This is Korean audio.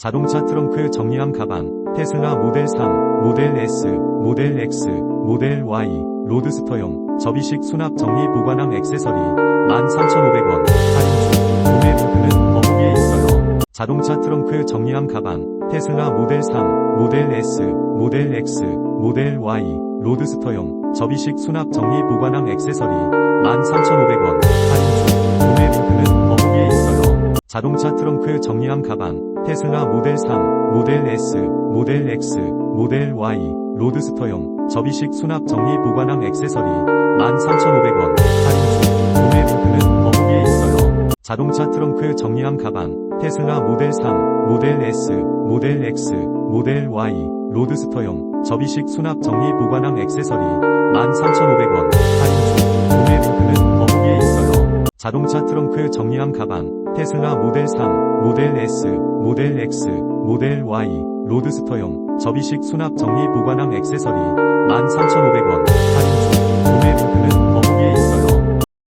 자동차 트렁크 정리함 가방, 테슬라 모델 3, 모델 S, 모델 X, 모델 Y, 로드스터용, 접이식 수납 정리 보관함 액세서리, 13,500원, 할인 중, 구매 링크는 더보기에 있어요. 자동차 트렁크 정리함 가방, 테슬라 모델 3, 모델 S, 모델 X, 모델 Y, 로드스터용, 접이식 수납 정리 보관함 액세서리, 13,500원, 자동차 트렁크 정리함 가방, 테슬라 모델 3, 모델 S, 모델 X, 모델 Y, 로드스터용, 접이식 수납 정리 보관함 액세서리, 13,500원, 할인 중, 구매 링크는 더보기에 있어요. 자동차 트렁크 정리함 가방, 테슬라 모델 3, 모델 S, 모델 X, 모델 Y, 로드스터용, 접이식 수납 정리 보관함 액세서리, 13,500원, 할인 중, 구매 링크는 더보기에 있어요. 자동차 트렁크 정리함 가방, 테슬라 모델 3, 모델 S, 모델 X, 모델 Y, 로드스터용, 접이식 수납 정리 보관함 액세서리, 13,500원, 할인